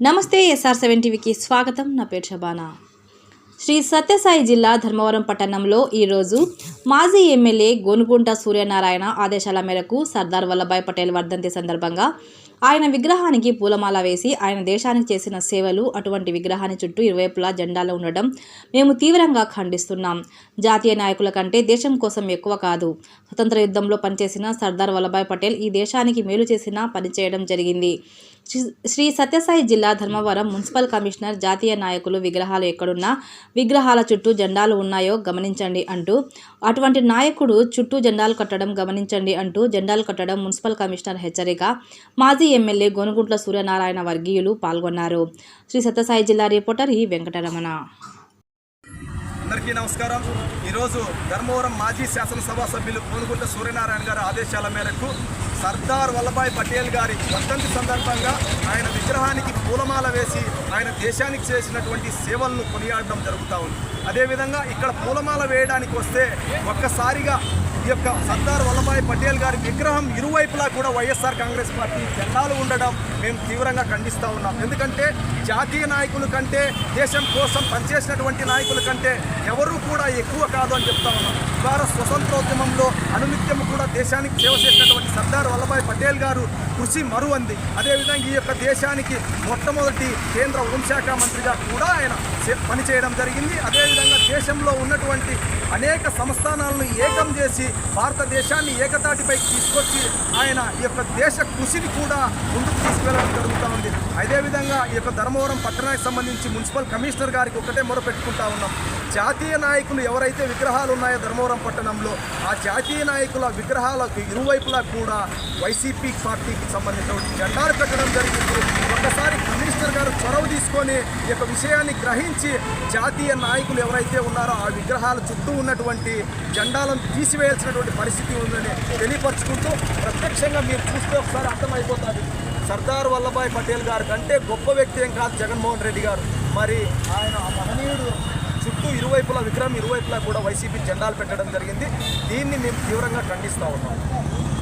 నమస్తే SR seven టీవీకి స్వాగతం. నా పేరు షబానా. శ్రీ సత్యసాయి జిల్లా ధర్మవరం పట్టణంలో ఈరోజు మాజీ ఎమ్మెల్యే గోనుగుంట సూర్యనారాయణ ఆదేశాల మేరకు సర్దార్ వల్లభాయ్ పటేల్ వర్ధంతి సందర్భంగా ఆయన విగ్రహానికి పూలమాల వేసి ఆయన దేశానికి చేసిన సేవలు అటువంటి విగ్రహాన్ని చుట్టూ ఇరువైపులా జెండాలు ఉండడం మేము తీవ్రంగా ఖండిస్తున్నాం. జాతీయ నాయకుల కంటే దేశం కోసం ఎక్కువ కాదు. స్వతంత్ర యుద్ధంలో పనిచేసిన సర్దార్ వల్లభాయ్ పటేల్ ఈ దేశానికి మేలు చేసిన పనిచేయడం జరిగింది. శ్రీ- సత్యసాయి జిల్లా ధర్మవరం మున్సిపల్ కమిషనర్ జాతీయ నాయకులు విగ్రహాలు ఎక్కడున్నా విగ్రహాల చుట్టూ జెండాలు ఉన్నాయో గమనించండి అంటూ అటువంటి నాయకుడు చుట్టూ జెండాలు కట్టడం గమనించండి అంటూ జెండాలు కట్టడం మున్సిపల్ కమిషనర్ హెచ్చరిక మాజీ ఎమ్మెల్యే గోనుగుంట్ల సూర్యనారాయణ వర్గీయులు పాల్గొన్నారు. శ్రీ సత్యసాయి జిల్లా రిపోర్టర్ ఈ వెంకటరమణ. అందరికీ నమస్కారం. ఈరోజు ధర్మవరం మాజీ శాసనసభ సభ్యులు కోనుగుంట సూర్యనారాయణ గారి ఆదేశాల మేరకు సర్దార్ వల్లభాయ్ పటేల్ గారి వర్ధంతి సందర్భంగా ఆయన విగ్రహానికి పూలమాల వేసి ఆయన దేశానికి చేసినటువంటి సేవలను కొనియాడడం జరుగుతూ ఉంది. అదేవిధంగా ఇక్కడ పూలమాల వేయడానికి వస్తే ఒక్కసారిగా ఈ యొక్క సర్దార్ వల్లభాయ్ పటేల్ గారి విగ్రహం ఇరువైపులా కూడా వైఎస్ఆర్ కాంగ్రెస్ పార్టీ జెండాలు ఉండడం మేము తీవ్రంగా ఖండిస్తూ ఉన్నాం. ఎందుకంటే జాతీయ నాయకుల కంటే దేశం కోసం పనిచేసినటువంటి నాయకుల కంటే ఎవరూ కూడా ఎక్కువ కాదు అని చెప్తా ఉన్నాం. ద్వారా స్వతంత్రోద్యమంలో అనునిత్యము కూడా దేశానికి సేవ చేసినటువంటి సర్దార్ వల్లభాయ్ పటేల్ గారు కృషి మరువంది. అదేవిధంగా ఈ యొక్క దేశానికి మొట్టమొదటి కేంద్ర హోంశాఖ మంత్రిగా కూడా ఆయన చే- పనిచేయడం జరిగింది. అదేవిధంగా దేశంలో ఉన్నటువంటి అనేక సంస్థానాలను ఏకం చేసి భారతదేశాన్ని ఏకతాటిపైకి తీసుకొచ్చి ఆయన ఈ యొక్క దేశ కృషిని కూడా ముందుకు తీసుకెళ్ళడం జరుగుతూ ఉంది. అదేవిధంగా ఈ యొక్క ధర్మవరం పట్టణానికి సంబంధించి మున్సిపల్ కమిషనర్ గారికి ఒకటే మొరపెట్టుకుంటా ఉన్నాం. జాతీయ నాయకులు ఎవరైతే విగ్రహాలు ఉన్నాయో ధర్మవరం పట్టణంలో ఆ జాతీయ నాయకుల విగ్రహాలకు ఇరువైపులా కూడా వైసీపీ పార్టీకి సంబంధించిన జెండాలు పెట్టడం జరిగింది. ఒకసారి కమిషనర్ గారు చొరవ తీసుకొని ఈ యొక్క విషయాన్ని గ్రహించి జాతీయ నాయకులు ఎవరైతే ఉన్నారో ఆ విగ్రహాల చుట్టూ ఉన్నటువంటి జెండాలను తీసివేయాల్సినటువంటి పరిస్థితి ఉందని తెలియపరుచుకుంటూ ప్రత్యక్షంగా మీరు చూస్తే ఒకసారి అర్థమైపోతుంది. సర్దార్ వల్లభాయ్ పటేల్ గారు కంటే గొప్ప వ్యక్తి ఏం కాదు జగన్మోహన్ రెడ్డి గారు. మరి ఆయన మహనీయుడు చుట్టూ ఇరువైపులా విక్రమ్ ఇరువైపులా కూడా వైసీపీ జెండాలు పెట్టడం జరిగింది. దీన్ని మేము తీవ్రంగా ఖండిస్తూ ఉన్నాం.